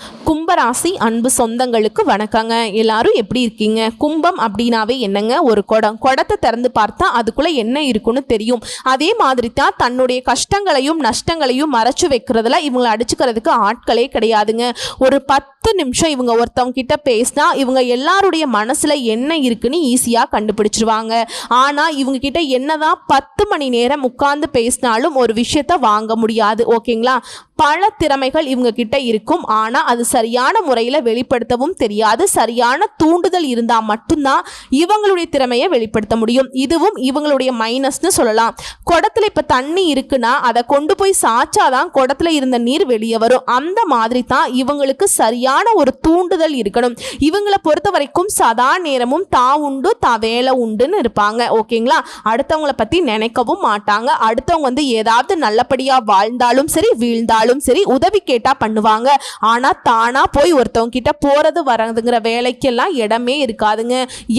கும்பராசி அன்பு சொந்தங்களுக்கு வணக்கங்க. எல்லாரும் எப்படி இருக்கீங்க? கும்பம் அப்படின்னாவே என்னங்க? ஒரு குடம். குடத்தை திறந்து பார்த்தா அதுக்குள்ளே என்ன இருக்குன்னு தெரியும். அதே மாதிரி தான் தன்னுடைய கஷ்டங்களையும் நஷ்டங்களையும் மறைச்சு வைக்கிறதுல இவங்களை அடிச்சுக்கிறதுக்கு ஆட்களே கிடையாதுங்க. ஒரு பத்து நிமிஷம் இவங்க ஒருத்தவங்க கிட்ட பேசினா இவங்க எல்லாருடைய மனசில் என்ன இருக்குன்னு ஈஸியாக கண்டுபிடிச்சிருவாங்க. ஆனால் இவங்க கிட்ட என்னதான் பத்து மணி நேரம் உட்கார்ந்து பேசினாலும் ஒரு விஷயத்த வாங்க முடியாது. ஓகேங்களா? பல திறமைகள் இவங்க கிட்ட இருக்கும். ஆனால் அது சரியான முறையில் வெளிப்படுத்தவும் தெரியாது. சரியான தூண்டுதல் இருந்தால் மட்டும்தான் இவங்களுடைய திறமையை வெளிப்படுத்த முடியும். இதுவும் இவங்களுடைய மைனஸ்னு சொல்லலாம். குடத்தில் இப்போ தண்ணி இருக்குன்னா அதை கொண்டு போய் சாச்சாதான் குடத்துல இருந்த நீர் வெளியே வரும். அந்த மாதிரி தான் இவங்களுக்கு சரியான ஒரு தூண்டுதல் இருக்கணும். இவங்களை பொறுத்த வரைக்கும் சதா நேரமும் தா உண்டு தா வேலை உண்டுன்னு இருப்பாங்க. ஓகேங்களா? அடுத்தவங்கள பற்றி நினைக்கவும் மாட்டாங்க. அடுத்தவங்க வந்து ஏதாவது நல்லபடியாக வாழ்ந்தாலும் சரி வீழ்ந்தாலும் சரி உதவி கேட்டால் பண்ணுவாங்க. ஆனால் தானாக போய் ஒருத்தவங்க கிட்ட போகிறது வரதுங்கிற வேலைக்கெல்லாம் இடமே இருக்காதுங்க.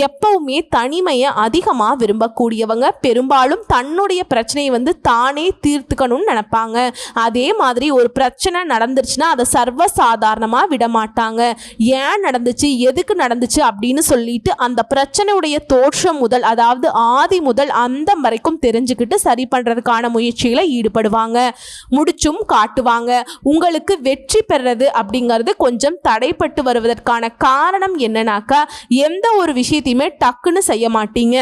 எப்பவுமே தனிமையை அதிகமாக விரும்பக்கூடியவங்க பெரும்பாலும் தன்னுடைய பிரச்சனையை வந்து தானே தீர்த்துக்கணும்னு நினைப்பாங்க. அதே மாதிரி ஒரு பிரச்சனை நடந்துருச்சுன்னா அதை சர்வசாதாரணமாக விட மாட்டாங்க ஏன் நடந்துச்சு எதுக்கு நடந்துச்சு அப்படின்னு சொல்லிட்டு அந்த பிரச்சனையுடைய தோற்றம் முதல் அதாவது ஆதி முதல் அந்த வரைக்கும் தெரிஞ்சுக்கிட்டு சரி பண்ணுறதுக்கான முயற்சியில் ஈடுபடுவாங்க. முடிச்சும் காட்டுவாங்க. உங்களுக்கு வெற்றி பெறது அப்படிங்கிறது கொஞ்சம் தடைப்பட்டு வருவதற்கான காரணம் என்னன்னாக்கா எந்த ஒரு விஷயத்தையுமே டக்குன்னு செய்ய மாட்டீங்க.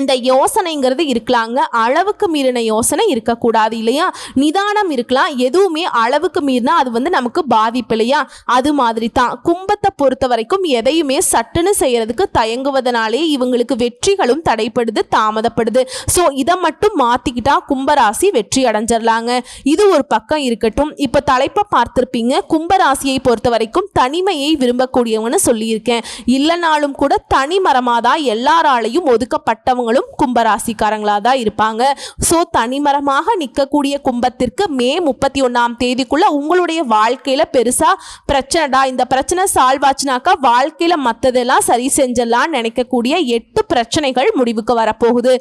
இந்த யோசனைங்கிறது இருக்கலாங்க. அளவுக்கு மீறின யோசனை இருக்கக்கூடாது இல்லையா? நிதானம் இருக்கலாம். எதுவுமே அளவுக்கு மீறினா அது வந்து நமக்கு பாதிப்பு இல்லையா? அது மாதிரி தான் கும்பத்தை பொறுத்த வரைக்கும் எதையுமே சட்டுன்னு செய்யறதுக்கு தயங்குவதனாலே இவங்களுக்கு வெற்றிகளும் தடைப்படுது தாமதப்படுது. ஸோ இதை மட்டும் மாத்திக்கிட்டா கும்பராசி வெற்றி அடைஞ்சிடலாங்க இது ஒரு பக்கம் இருக்கட்டும். இப்போ தலைப்பை பார்த்துருப்பீங்க. கும்பராசியை பொறுத்த வரைக்கும் தனிமையை விரும்பக்கூடியவங்கன்னு சொல்லியிருக்கேன். இல்லைனாலும் கூட தனி மரமாக தான் எல்லாராலையும் ஒதுக்கப்பட்டவங்களும் கும்பராசிக்காரங்களாக தான் இருப்பாங்க. ஸோ தனிமரமாக நிற்கக்கூடிய கும்பத்திற்கு மே முப்பத்தி ஒன்றாம் தேதிக்குள்ள உங்களுடைய வாழ்க்கையில் பெருசாக பிரச்சனைடா இந்த பிரச்சனை சால்வ் ஆச்சுனாக்கா வாழ்க்கையில் மற்றதெல்லாம் சரி செஞ்சிடலாம் நினைக்கக்கூடிய எட்டு பிரச்சனைகள் முடிவுக்கு வரப்போகுது.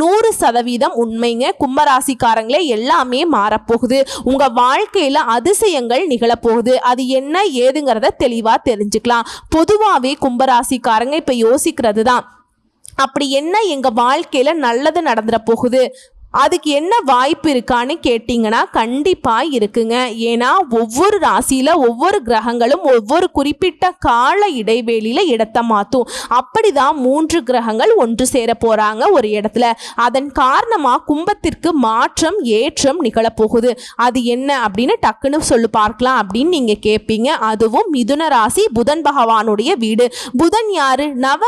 நூறு சதவீதம் உண்மைங்க. கும்பராசிக்காரங்களே எல்லாமே மாறப்போகுது. உங்கள் வாழ்க்கையில் அதிசயங்கள் நிகழப்போகுது. அது என்ன ஏதுங்கிறத தெளிவாக தெரிஞ்சுக்கலாம். பொதுவாகவே கும்பராசிக்காரங்க இப்போ யோசிக்கிறது தான் அப்படி என்ன எங்கள் வாழ்க்கையில் நல்லது நடந்துட போகுது? அதுக்கு என்ன வாய்ப்பு இருக்கான்னு கேட்டிங்கன்னா கண்டிப்பாக இருக்குங்க. ஏன்னா ஒவ்வொரு ராசியில் ஒவ்வொரு கிரகங்களும் ஒவ்வொரு குறிப்பிட்ட கால இடைவெளியில் இடத்தை மாற்றும் அப்படி தான் மூன்று கிரகங்கள் ஒன்று சேர போகிறாங்க ஒரு இடத்துல. அதன் காரணமாக கும்பத்திற்கு மாற்றம் ஏற்றம் நிகழப்போகுது அது என்ன அப்படின்னு டக்குன்னு சொல்லி பார்க்கலாம் அப்படின்னு நீங்கள் கேட்பீங்க அதுவும் மிதுன ராசி புதன் பகவானுடைய வீடு. புதன் யாரு? நவ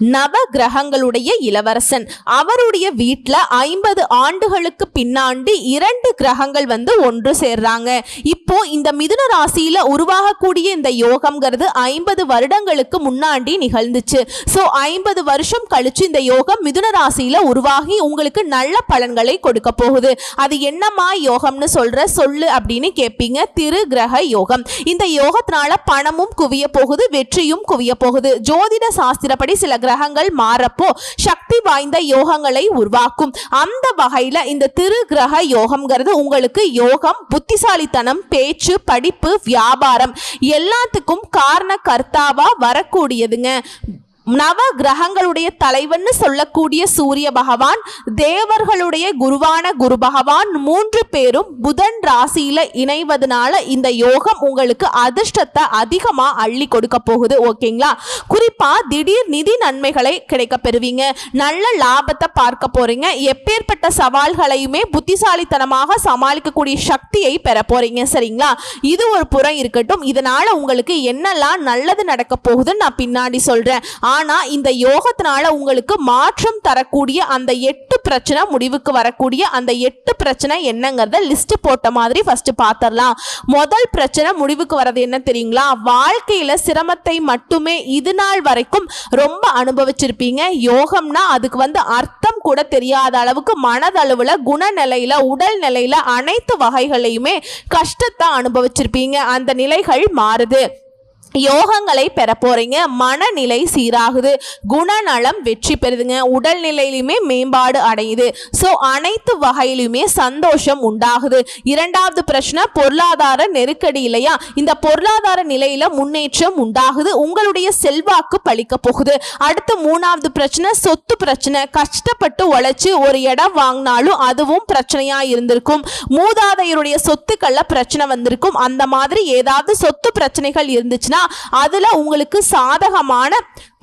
நவ கிரகங்களுடைய இளவரசன். அவருடைய வீட்டில் ஐம்பது ஆண்டுகளுக்கு பின்னாண்டு இரண்டு கிரகங்கள் வந்து ஒன்று சேர்றாங்க. இப்போ இந்த மிதுன ராசியில உருவாகக்கூடிய இந்த யோகம்ங்கிறது ஐம்பது வருடங்களுக்கு முன்னாடி நிகழ்ந்துச்சு. ஸோ ஐம்பது வருஷம் கழிச்சு இந்த யோகம் மிதுன ராசியில உருவாகி உங்களுக்கு நல்ல பலன்களை கொடுக்க போகுது. அது என்னமா யோகம்னு சொல்ற? சொல்லு அப்படின்னு கேட்பீங்க திரு கிரக யோகம். இந்த யோகத்தினால பணமும் குவிய போகுது வெற்றியும் குவிய போகுது. ஜோதிட சாஸ்திரப்படி சில கிரகங்கள் மாறப்போ சக்தி வாய்ந்த யோகங்களை உருவாக்கும். அந்த வகையில இந்த திரு கிரக யோகம்ங்கிறது உங்களுக்கு யோகம் புத்திசாலித்தனம் பேச்சு படிப்பு வியாபாரம் எல்லாத்துக்கும் காரண கர்த்தாவா வரக்கூடியதுங்க. நவ கிரகங்களுடைய தலைவன்னு சொல்லக்கூடிய சூரிய பகவான் தேவர்களுடைய குருவான குரு பகவான் மூன்று பேரும் புதன் ராசியில இணைவதனால இந்த யோகம் உங்களுக்கு அதிர்ஷ்டத்தை அதிகமா அள்ளி கொடுக்க போகுது ஓகேங்களா? குறிப்பா திடீர் நிதி நன்மைகளை கிடைக்க பெறுவீங்க. நல்ல லாபத்தை பார்க்க போறீங்க. எப்பேற்பட்ட சவால்களையுமே புத்திசாலித்தனமாக சமாளிக்கக்கூடிய சக்தியை பெற போறீங்க சரிங்களா? இது ஒரு புறம் இருக்கட்டும். இதனால உங்களுக்கு என்னெல்லாம் நல்லது நடக்க போகுதுன்னு நான் பின்னாடி சொல்றேன். ஆனா இந்த யோகத்தினால உங்களுக்கு மாற்றம் தரக்கூடிய அந்த எட்டு பிரச்சனை முடிவுக்கு வரக்கூடிய அந்த எட்டு பிரச்சனை என்னங்கிறத லிஸ்ட் போட்ட மாதிரி ஃபர்ஸ்ட் பார்த்துடலாம் முதல் பிரச்சனை முடிவுக்கு வர்றது என்ன தெரியுங்களா? வாழ்க்கையில சிரமத்தை மட்டுமே இது நாள் வரைக்கும் ரொம்ப அனுபவிச்சிருப்பீங்க. யோகம்னா அதுக்கு வந்து அர்த்தம் கூட தெரியாத அளவுக்கு மனதளவுல குணநிலையில உடல் நிலையில அனைத்து வகைகளையுமே கஷ்டத்தை அனுபவிச்சிருப்பீங்க. அந்த நிலைகள் மாறுது. யோகங்களை பெற போகிறீங்க மனநிலை சீராகுது. குணநலம் வெற்றி பெறுதுங்க. உடல்நிலையிலுமே மேம்பாடு அடையுது. ஸோ அனைத்து வகையிலுமே சந்தோஷம் உண்டாகுது. இரண்டாவது பிரச்சனை பொருளாதார நெருக்கடி இல்லையா? இந்த பொருளாதார நிலையில் முன்னேற்றம் உண்டாகுது. உங்களுடைய செல்வாக்கு பழிக்க போகுது. அடுத்து மூணாவது பிரச்சனை சொத்து பிரச்சனை. கஷ்டப்பட்டு உழைச்சி ஒரு இடம் வாங்கினாலும் அதுவும் பிரச்சனையாக இருந்திருக்கும். மூதாதையருடைய சொத்துக்களில் பிரச்சனை வந்திருக்கும். அந்த மாதிரி ஏதாவது சொத்து பிரச்சனைகள் இருந்துச்சுன்னா அதுல உங்களுக்கு சாதகமான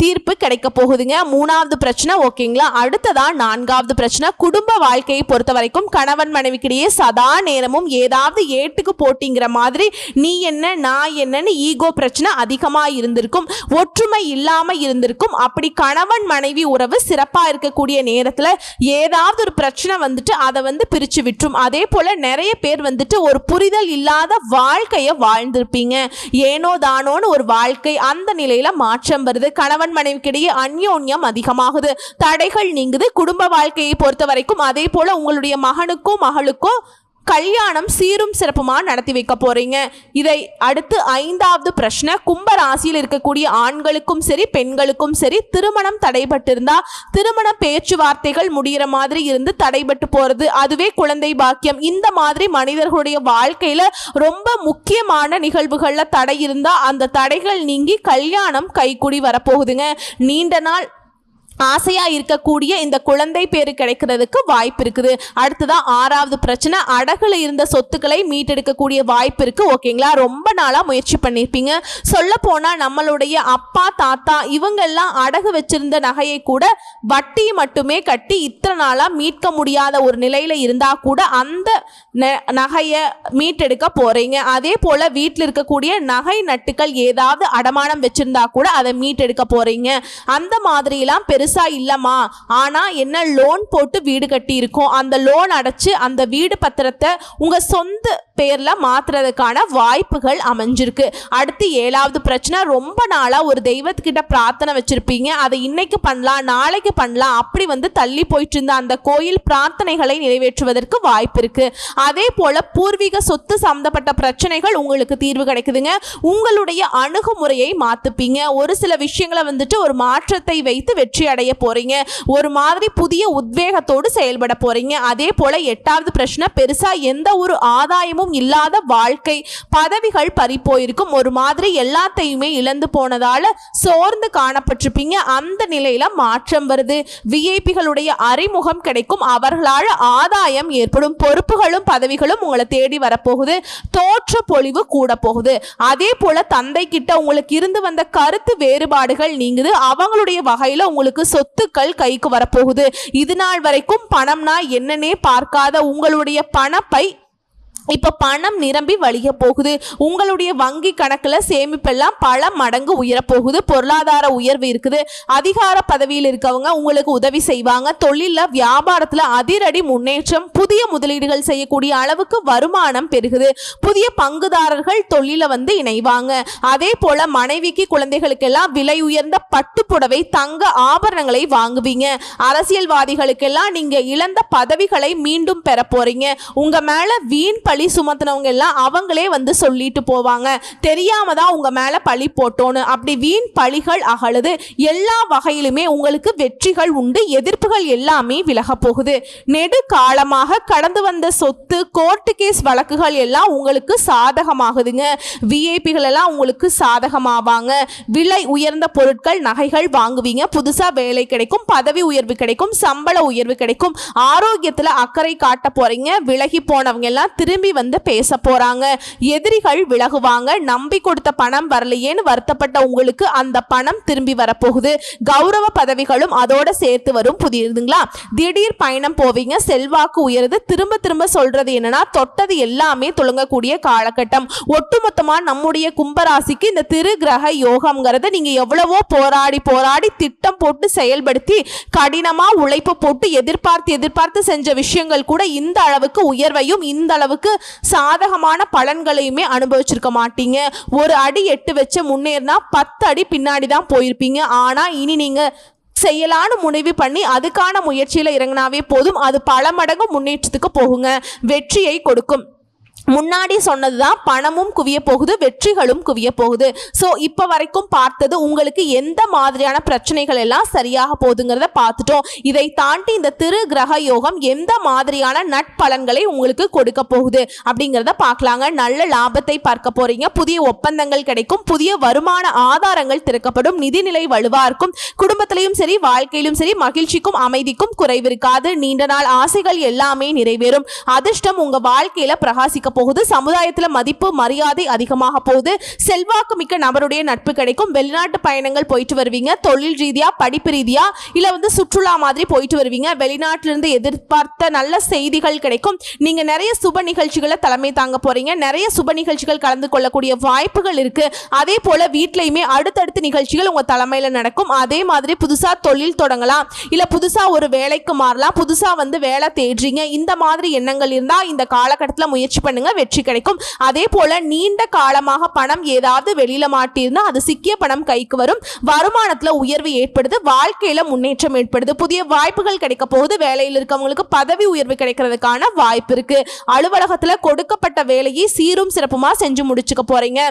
தீர்ப்பு கிடைக்க போகுதுங்க. மூணாவது பிரச்சனை ஓகேங்களா? அடுத்ததா நான்காவது பிரச்சனை குடும்ப வாழ்க்கையை பொறுத்த வரைக்கும் கணவன் மனைவிக்கிடையே சதா நேரமும் ஏதாவது ஏட்டுக்கு போட்டிங்கிற மாதிரி நீ என்ன நான் என்னன்னு ஈகோ பிரச்சனை அதிகமாக இருந்திருக்கும். ஒற்றுமை இல்லாமல் இருந்திருக்கும். அப்படி கணவன் மனைவி உறவு சிறப்பாக இருக்கக்கூடிய நேரத்தில் ஏதாவது ஒரு பிரச்சனை வந்துட்டு அதை வந்து பிரித்து விட்டுரும். அதே போல் நிறைய பேர் வந்துட்டு ஒரு புரிதல் இல்லாத வாழ்க்கையை வாழ்ந்திருப்பீங்க. ஏனோ தானோன்னு ஒரு வாழ்க்கை அந்த நிலையில் மாற்றம் வருது. கணவன் மனைவிக்கிடையே அந்யோன்யம் அதிகமாகுது. தடைகள் நீங்குது. குடும்ப வாழ்க்கையை பொறுத்த வரைக்கும் அதே போல உங்களுடைய மகனுக்கும் மகளுக்கும் கல்யாணம் சீரும் சிறப்புமா நடத்தி வைக்க போறீங்க? இதை அடுத்து ஐந்தாவது பிரச்சனை கும்ப ராசியில் இருக்கக்கூடிய ஆண்களுக்கும் சரி பெண்களுக்கும் சரி திருமணம் தடைபட்டிருந்தா திருமண பேச்சுவார்த்தைகள் முடிகிற மாதிரி இருந்து தடைபட்டு போறது. அதுவே குழந்தை பாக்கியம். இந்த மாதிரி மனிதர்களுடைய வாழ்க்கையில ரொம்ப முக்கியமான நிகழ்வுகள்ல தடை இருந்தா அந்த தடைகள் நீங்கி கல்யாணம் கைகூடி வரப்போகுதுங்க. நீண்ட நாள் ஆசையா இருக்கக்கூடிய இந்த குழந்தை பேரு கிடைக்கிறதுக்கு வாய்ப்பு இருக்குது. அடுத்ததான் ஆறாவது பிரச்சனை அடகுல இருந்த சொத்துக்களை மீட்டெடுக்கக்கூடிய வாய்ப்பு இருக்கு. ஓகேங்களா? ரொம்ப நாளா முயற்சி பண்ணியிருப்பீங்க சொல்ல போனா நம்மளுடைய அப்பா தாத்தா இவங்க எல்லாம் அடகு வச்சிருந்த நகையை கூட வட்டி மட்டுமே கட்டி இத்தனை நாளா மீட்க முடியாத ஒரு நிலையில இருந்தா கூட அந்த நகையை மீட்டெடுக்க போறீங்க. அதே போல வீட்டில் இருக்கக்கூடிய நகை நட்டுக்கள் ஏதாவது அடமானம் வச்சிருந்தா கூட அதை மீட்டெடுக்க போறீங்க. அந்த மாதிரிலாம் பெருசு இல்லம்மா. ஆனா என்ன லோன் போட்டு வீடு கட்டி இருக்கோம் அந்த லோன் அடைச்சு அந்த வீடு பத்திரத்தை உங்க சொந்த பேர்ல மாத்துறதுக்கான வாய்ப்புகள் அமைஞ்சிருக்கு. அடுத்து ஏழாவது பிரச்சனை ரொம்ப நாளா ஒரு தெய்வத்துக்கிட்ட பிரார்த்தனை வச்சிருப்பீங்க. அதை இன்னைக்கு பண்ணலாம் நாளைக்கு பண்ணலாம். அப்படி வந்து தள்ளி போயிட்டு இருந்த அந்த கோயில் பிரார்த்தனைகளை நிறைவேற்றுவதற்கு வாய்ப்பு இருக்கு. அதே போல பூர்வீக சொத்து சம்பந்தப்பட்ட பிரச்சனைகள் உங்களுக்கு தீர்வு கிடைக்குதுங்க. உங்களுடைய அணுகுமுறையை மாத்துப்பீங்க. ஒரு சில விஷயங்களை வந்துட்டு ஒரு மாற்றத்தை வைத்து வெற்றி அடைய போறீங்க. ஒரு மாதிரி புதிய உத்வேகத்தோடு செயல்பட போறீங்க. அதே போல எட்டாவது பிரச்சனை பெருசா எந்த ஒரு ஆதாயமும் இல்லாத வாழ்க்கை. பதவிகள் பறி போயிருக்கும். ஒரு மாதிரி எல்லாத்தையுமே இழந்து போனதால சோர்ந்து காணப்பட்டிருப்பீங்க. அந்த நிலையில மாற்றம் வருது. விஐபிகளுடைய அறிமுகம் கிடைக்கும். அவர்களால் ஆதாயம் ஏற்படும். பொறுப்புகளும் பதவிகளும் உங்களை தேடி வரப்போகுது. தோற்ற பொழிவு கூட போகுது. அதே போல தந்தை கிட்ட உங்களுக்கு இருந்து வந்த கருத்து வேறுபாடுகள் நீங்குது. அவங்களுடைய வகையில உங்களுக்கு சொத்துக்கள் கைக்கு வரப்போகுது. இது நாள் வரைக்கும் பணம்னா என்னன்னே பார்க்காத உங்களுடைய பணப்பை இப்போ பணம் நிரம்பி வழிய போகுது. உங்களுடைய வங்கி கணக்கில் சேமிப்பெல்லாம் பல மடங்கு உயரப்போகுது பொருளாதார உயர்வு இருக்குது. அதிகார பதவியில் இருக்கவங்க உங்களுக்கு உதவி செய்வாங்க. தொழிலில் வியாபாரத்தில் அதிரடி முன்னேற்றம் புதிய முதலீடுகள் செய்யக்கூடிய அளவுக்கு வருமானம் பெருகுது. புதிய பங்குதாரர்கள் தொழில வந்து இணைவாங்க. அதே போல மனைவிக்கு குழந்தைகளுக்கெல்லாம் விலை உயர்ந்த பட்டு புடவை தங்க ஆபரணங்களை வாங்குவீங்க. அரசியல்வாதிகளுக்கெல்லாம் நீங்க இழந்த பதவிகளை மீண்டும் பெற போறீங்க. உங்க மேல வீண் பழி சுமத்தினவங்க எல்லாம் அவங்களே வந்து சொல்லிட்டு போவாங்க. தெரியாம தான் உங்க மேல பழி போட்டோன்னு. அப்படி வீண் பழிகள் அகலுது. எல்லா வகையிலுமே உங்களுக்கு வெற்றிகள் உண்டு. எதிர்ப்புகள் எல்லாமே விலக போகுது. நெடுகாலமாக கடந்து வந்த சொத்து கோர்ட்டு கேஸ் வழக்குகள் எல்லாம் உங்களுக்கு சாதகமாகுதுங்க. விஐபிகள் எல்லாம் உங்களுக்கு சாதகமாவாங்க. விலை உயர்ந்த பொருட்கள் நகைகள் வாங்குவீங்க. புதுசா வேலை கிடைக்கும் பதவி உயர்வு கிடைக்கும் சம்பள உயர்வு கிடைக்கும். ஆரோக்கியத்துல அக்கறை காட்ட போறீங்க. விலகி போனவங்க எல்லாம் திரும்பி வந்து பேச போறாங்க. எதிரிகள் விலகுவாங்க. நம்பி கொடுத்த பணம் வரலையேன்னு வருத்தப்பட்ட உங்களுக்கு அந்த பணம் திரும்பி வரப்போகுது. கௌரவ பதவிகளும் அதோட சேர்த்து வரும். புதியதுங்களா திடீர் பயணம் போவீங்க. செல்வாக்கு உயருது. திரும்ப திரும்ப சொல்றது என்னன்னா தொட்டது எல்லாமே துளங்கக்கூடிய காலகட்டம். ஒட்டுமொத்தமா நம்முடைய கும்பராசிக்கு இந்த திரு கிரக யோகம்ங்கிறத நீங்க எவ்வளவோ போராடி போராடி திட்டம் போட்டு செயல்படுத்தி கடினமா உழைப்பு போட்டு எதிர்பார்த்து எதிர்பார்த்து செஞ்ச விஷயங்கள் கூட இந்த அளவுக்கு உயர்வையும் இந்த அளவுக்கு சாதகமான பலன்களையுமே அனுபவிச்சிருக்க மாட்டீங்க. ஒரு அடி எட்டு வச்ச முன்னேறினா பத்து அடி பின்னாடி தான் போயிருப்பீங்க. ஆனா இனி நீங்க செய்யலான்னு முடிவு பண்ணி அதுக்கான முயற்சியில் இறங்கினாவே போதும். அது பல மடங்கு முன்னேற்றத்துக்கு போகுங்க. வெற்றியை கொடுக்கும். முன்னாடி சொன்னதுதான் பணமும் குவிய போகுது வெற்றிகளும் குவிய போகுது. ஸோ இப்போ வரைக்கும் பார்த்தது உங்களுக்கு எந்த மாதிரியான பிரச்சனைகள் எல்லாம் சரியாக போகுதுங்கிறத பார்த்துட்டோம். இதை தாண்டி இந்த திரு கிரக யோகம் எந்த மாதிரியான நட்பலன்களை உங்களுக்கு கொடுக்க போகுது அப்படிங்கிறத பார்க்கலாங்க. நல்ல லாபத்தை பார்க்க போறீங்க. புதிய ஒப்பந்தங்கள் கிடைக்கும். புதிய வருமான ஆதாரங்கள் திறக்கப்படும். நிதிநிலை வலுவா இருக்கும். குடும்பத்திலையும் சரி வாழ்க்கையிலும் சரி மகிழ்ச்சிக்கும் அமைதிக்கும் குறைவிருக்காது நீண்ட நாள் ஆசைகள் எல்லாமே நிறைவேறும். அதிர்ஷ்டம் உங்க வாழ்க்கையில பிரகாசிக்க போகுது சமுதாயத்தில் மதிப்பு மரியாதை அதிகமாக போகுது. செல்வாக்கு மிக்க நபருடைய நட்பு கிடைக்கும். வெளிநாட்டு பயணங்கள் போயிட்டு வருவீங்க. தொழில் ரீதியா படிப்பு ரீதியா இல்லை வந்து சுற்றுலா மாதிரி போயிட்டு வருவீங்க. வெளிநாட்டிலிருந்து எதிர்பார்த்த நல்ல செய்திகள் கிடைக்கும். நீங்க நிறைய சுப நிகழ்ச்சிகளை தலைமை தாங்க போறீங்க. நிறைய சுப நிகழ்ச்சிகள் கலந்து கொள்ளக்கூடிய வாய்ப்புகள் இருக்கு. அதே போல வீட்லயுமே அடுத்தடுத்த நிகழ்ச்சிகள் உங்கள் தலைமையில் நடக்கும். அதே மாதிரி புதுசாக தொழில் தொடங்கலாம். இல்லை புதுசாக ஒரு வேலைக்கு மாறலாம். புதுசாக வந்து வேலை தேடுறீங்க. இந்த மாதிரி எண்ணங்கள் இருந்தால் இந்த காலகட்டத்தில் முயற்சி பண்ணுங்க. வெற்றி கிடைக்கும். அதே போல நீண்ட காலமாக பணம் ஏதாவது வெளியில மாட்டியிருந்தா அது சிக்கிய பணம் கைக்கு வரும். வருமானத்துல உயர்வு ஏற்படுது வாழ்க்கையில முன்னேற்றம் ஏற்படுது. புதிய வாய்ப்புகள் கிடைக்க போகுது வேலையில் இருக்கவங்களுக்கு பதவி உயர்வு கிடைக்கிறதுக்கான வாய்ப்பு இருக்கு. அலுவலகத்துல கொடுக்கப்பட்ட வேலையை சீரும் சிறப்புமா செஞ்சு முடிச்சுக்க போறீங்க.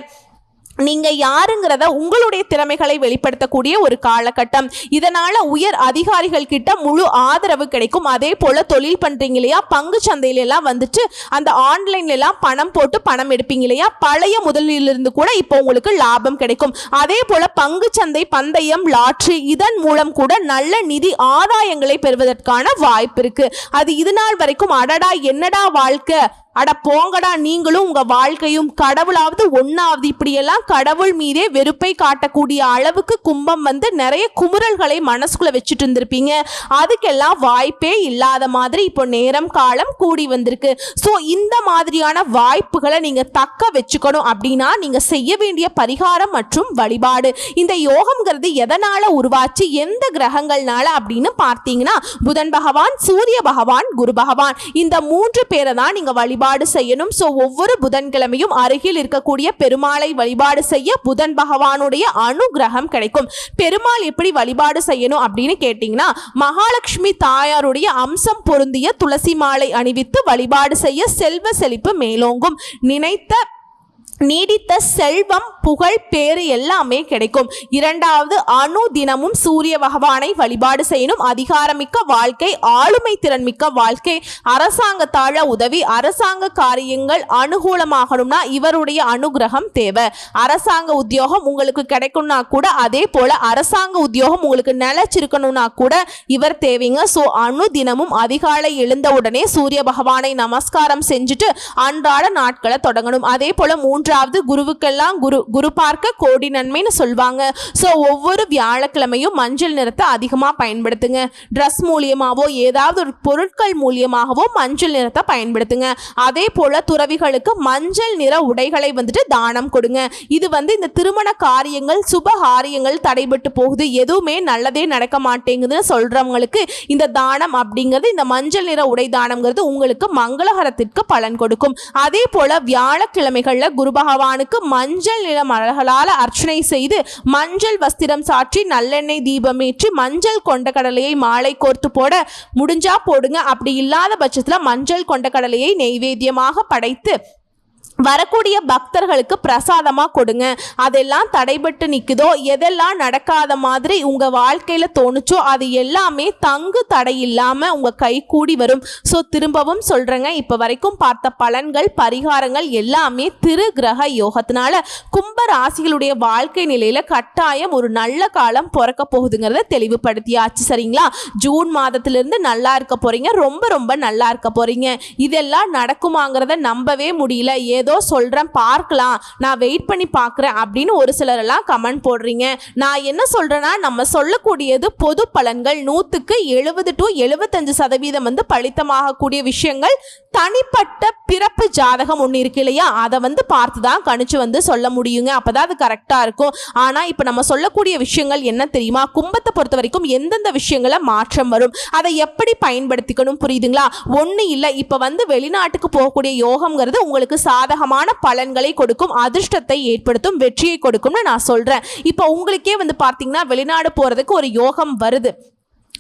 நீங்க யாருங்கிறத உங்களுடைய திறமைகளை வெளிப்படுத்தக்கூடிய ஒரு காலகட்டம். இதனால உயர் அதிகாரிகள் கிட்ட முழு ஆதரவு கிடைக்கும். அதே போல தொழில் பண்றீங்க இல்லையா? பங்கு சந்தையில எல்லாம் வந்துட்டு அந்த ஆன்லைன்ல எல்லாம் பணம் போட்டு பணம் எடுப்பீங்க இல்லையா? பழைய முதலிலிருந்து கூட இப்போ உங்களுக்கு லாபம் கிடைக்கும். அதே போல பங்கு சந்தை பந்தயம் லாட்ரி இதன் மூலம் கூட நல்ல நிதி ஆதாயங்களை பெறுவதற்கான வாய்ப்பு இருக்கு. அது இது நாள் வரைக்கும் அடடா என்னடா வாழ்க்கை? அட போங்கடா நீங்களும் உங்க வாழ்க்கையும் கடவுளாவது ஒன்னாவது இப்படியெல்லாம் கடவுள் மீதே வெறுப்பை காட்டக்கூடிய அளவுக்கு கும்பம் வந்து நிறைய குமுறல்களை மனசுக்குள்ள வச்சுட்டு இருந்திருப்பீங்க. அதுக்கெல்லாம் வாய்ப்பே இல்லாத மாதிரி இப்போ நேரம் காலம் கூடி வந்திருக்கு. ஸோ இந்த மாதிரியான வாய்ப்புகளை நீங்க தக்க வச்சுக்கணும் அப்படின்னா நீங்க செய்ய வேண்டிய பரிகாரம் மற்றும் வழிபாடு. இந்த யோகம்ங்கிறது எதனால உருவாச்சு எந்த கிரகங்கள்னால அப்படின்னு பார்த்தீங்கன்னா புதன் பகவான் சூரிய பகவான் குரு பகவான். இந்த மூன்று பேரை தான் நீங்க வழிபாடு செய்யணும். ஸோ ஒவ்வொரு புதன்கிழமையும் அருகில் இருக்கக்கூடிய பெருமாளை வழிபாடு செய்ய புதன் பகவானுடைய அனுகிரகம் கிடைக்கும். பெருமாள் எப்படி வழிபாடு செய்யணும் அப்படின்னு கேட்டிங்கன்னா மகாலட்சுமி தாயாருடைய அம்சம் பொருந்திய துளசி மாலை அணிவித்து வழிபாடு செய்ய செல்வ செழிப்பு மேலோங்கும். நினைத்த நீடித்த செல்வம் புகழ் பேறு எல்லாமே கிடைக்கும். இரண்டாவது அணு தினமும் சூரிய பகவானை வழிபாடு செய்யணும். அதிகாரமிக்க வாழ்க்கை ஆளுமை திறன் மிக்க வாழ்க்கை அரசாங்கத்தாழ உதவி அரசாங்க காரியங்கள் அனுகூலமாகணும்னா இவருடைய அனுகிரகம் தேவை. அரசாங்க உத்தியோகம் உங்களுக்கு கிடைக்கும்னா கூட அதே போல அரசாங்க உத்தியோகம் உங்களுக்கு நிலச்சிருக்கணும்னா கூட இவர் தேவைங்க. ஸோ அணு தினமும் அதிகாலை எழுந்தவுடனே சூரிய பகவானை நமஸ்காரம் செஞ்சுட்டு அன்றாட நாட்களை தொடங்கணும். அதே போல மூன்றாவது குருவுக்கெல்லாம் குரு குரு பார்க்க கோடி நன்மைன்னு சொல்லுவாங்க ஸோ ஒவ்வொரு வியாழக்கிழமையும் மஞ்சள் நிறத்தை அதிகமாக பயன்படுத்துங்க. ட்ரெஸ் மூலியமாகவோ ஏதாவது ஒரு பொருட்கள் மூலியமாகவோ மஞ்சள் நிறத்தை பயன்படுத்துங்க. அதே போல துறவிகளுக்கு மஞ்சள் நிற உடைகளை வந்துட்டு தானம் கொடுங்க. இது வந்து இந்த திருமண காரியங்கள் சுப காரியங்கள் தடைபட்டு போகுது. எதுவுமே நல்லதே நடக்க மாட்டேங்குதுன்னு சொல்றவங்களுக்கு இந்த தானம் அப்படிங்கிறது இந்த மஞ்சள் நிற உடை தானம்ங்கிறது உங்களுக்கு மங்களகரத்திற்கு பலன் கொடுக்கும். அதே போல வியாழக்கிழமைகளில் குரு பகவானுக்கு மஞ்சள் நிற மலர்களால் அர்ச்சனை செய்து மஞ்சள் வஸ்திரம் சாற்றி நல்லெண்ணெய் தீபமேற்றி மஞ்சள் கொண்ட கடலையை மாலை கோர்த்து போட முடிஞ்சா போடுங்க. அப்படி இல்லாத பட்சத்தில் மஞ்சள் கொண்ட கடலையை நெய்வேத்தியமாக படைத்து வரக்கூடிய பக்தர்களுக்கு பிரசாதமாக கொடுங்க. அதெல்லாம் தடைபட்டு நிற்குதோ எதெல்லாம் நடக்காத மாதிரி உங்கள் வாழ்க்கையில் தோணுச்சோ அது எல்லாமே தங்கு தடை இல்லாமல் உங்கள் கை கூடி வரும். ஸோ திரும்பவும் சொல்கிறேங்க இப்போ வரைக்கும் பார்த்த பலன்கள் பரிகாரங்கள் எல்லாமே திரு கிரக யோகத்தினால கும்ப ராசிகளுடைய வாழ்க்கை நிலையில் கட்டாயம் ஒரு நல்ல காலம் பிறக்க போகுதுங்கிறத தெளிவுபடுத்தியாச்சு சரிங்களா? ஜூன் மாதத்திலிருந்து நல்லா இருக்க போகிறீங்க ரொம்ப ரொம்ப நல்லா இருக்க போகிறீங்க இதெல்லாம் நடக்குமாங்கிறத நம்பவே முடியல. ஏதோ சொல்கிறேன் பார்க்கலாம். நான் வெயிட் பண்ணி பார்க்குறேன் அப்படின்னு ஒரு சிலரெல்லாம் கமெண்ட் போடுறீங்க. நான் என்ன சொல்கிறேன்னா நம்ம சொல்லக்கூடியது பொது பலன்கள். நூற்றுக்கு எழுபது டு எழுபத்தஞ்சு சதவீதம் வந்து பலித்தமாகக்கூடிய விஷயங்கள். தனிப்பட்ட பிறப்பு ஜாதகம் ஒன்று இருக்கு இல்லையா? அதை வந்து பார்த்து தான் கணிச்சு வந்து சொல்ல முடியுங்க. அப்போ தான் அது கரெக்டாக இருக்கும். ஆனால் இப்போ நம்ம சொல்லக்கூடிய விஷயங்கள் என்ன தெரியுமா? கும்பத்தை பொறுத்த வரைக்கும் எந்தெந்த விஷயங்களை மாற்றம் வரும்? அதை எப்படி பயன்படுத்திக்கணும்? புரியுதுங்களா? ஒன்று இல்லை. இப்போ வந்து வெளிநாட்டுக்கு போகக்கூடிய யோகம்ங்கிறது உங்களுக்கு சாதகமான பலன்களை கொடுக்கும் அதிர்ஷ்டத்தை ஏற்படுத்தும் வெற்றியை கொடுக்கும்னு நான் சொல்கிறேன் இப்போ உங்களுக்கே வந்து பார்த்தீங்கன்னா வெளிநாடு போகிறதுக்கு ஒரு யோகம் வருது.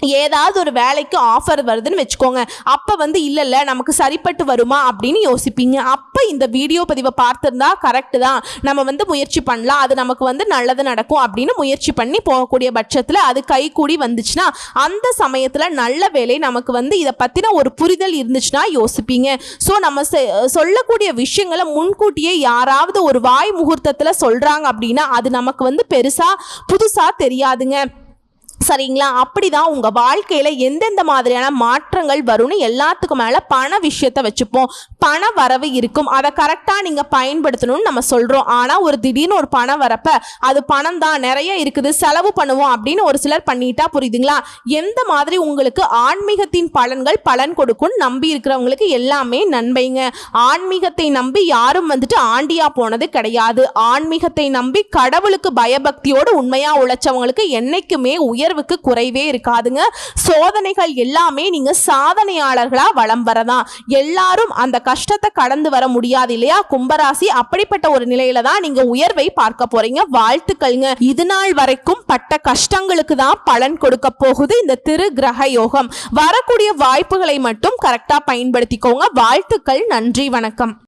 ஏதாவது ஒரு வேலைக்கு ஆஃபர் வருதுன்னு வச்சுக்கோங்க. அப்போ வந்து இல்லைல்ல நமக்கு சரிப்பட்டு வருமா? அப்படின்னு யோசிப்பீங்க. அப்போ இந்த வீடியோ பதிவை பார்த்துருந்தா கரெக்டு தான். நம்ம வந்து முயற்சி பண்ணலாம். அது நமக்கு வந்து நல்லது நடக்கும் அப்படின்னு முயற்சி பண்ணி போகக்கூடிய பட்சத்தில் அது கை கூடி வந்துச்சுன்னா அந்த சமயத்தில் நல்ல வேலை நமக்கு வந்து இதை பற்றின ஒரு புரிதல் இருந்துச்சுன்னா யோசிப்பீங்க. ஸோ நம்ம செ- சொல்லக்கூடிய விஷயங்களை முன்கூட்டியே யாராவது ஒரு வாய் முகூர்த்தத்தில் சொல்கிறாங்க அப்படின்னா அது நமக்கு வந்து பெருசாக புதுசாக தெரியாதுங்க. சரிங்களா? அப்படிதான் உங்க வாழ்க்கையில எந்தெந்த மாதிரியான மாற்றங்கள் வரும்னு எல்லாத்துக்கும் மேல பண விஷயத்த வச்சுப்போம். பண வரவு இருக்கும். அதை கரெக்டா நீங்க பயன்படுத்தணும்னு நம்ம சொல்றோம். ஆனா ஒரு திடீர்னு ஒரு பணம் வரப்ப அது பணம் தான் நிறைய இருக்குது செலவு பண்ணுவோம் அப்படின்னு ஒரு சிலர் பண்ணிட்டா புரியுதுங்களா? எந்த மாதிரி உங்களுக்கு ஆன்மீகத்தின் பலன்கள் பலன் கொடுக்கும்னு நம்பி இருக்கிறவங்களுக்கு எல்லாமே நன்மைங்க. ஆன்மீகத்தை நம்பி யாரும் வந்துட்டு ஆண்டியா போனது கிடையாது. ஆன்மீகத்தை நம்பி கடவுளுக்கு பயபக்தியோடு உண்மையா உழைச்சவங்களுக்கு என்னைக்குமே அளவுக்கு குறைவே இருக்காதுங்க. சோதனைகள் எல்லாமே நீங்க சாதனையாளர்களா வளம் வரதான் எல்லாரும் அந்த கஷ்டத்தை கடந்து வர முடியாது இல்லையா? கும்பராசி அப்படிப்பட்ட ஒரு நிலையில தான் நீங்க உயர்வை பார்க்க போறீங்க. வாழ்த்துக்கள்ங்க. இது நாள் வரைக்கும் பட்ட கஷ்டங்களுக்கு தான் பலன் கொடுக்க போகுது இந்த திரு கிரக யோகம். வரக்கூடிய வாய்ப்புகளை மட்டும் கரெக்டா பயன்படுத்திக்கோங்க. வாழ்த்துக்கள். நன்றி. வணக்கம்.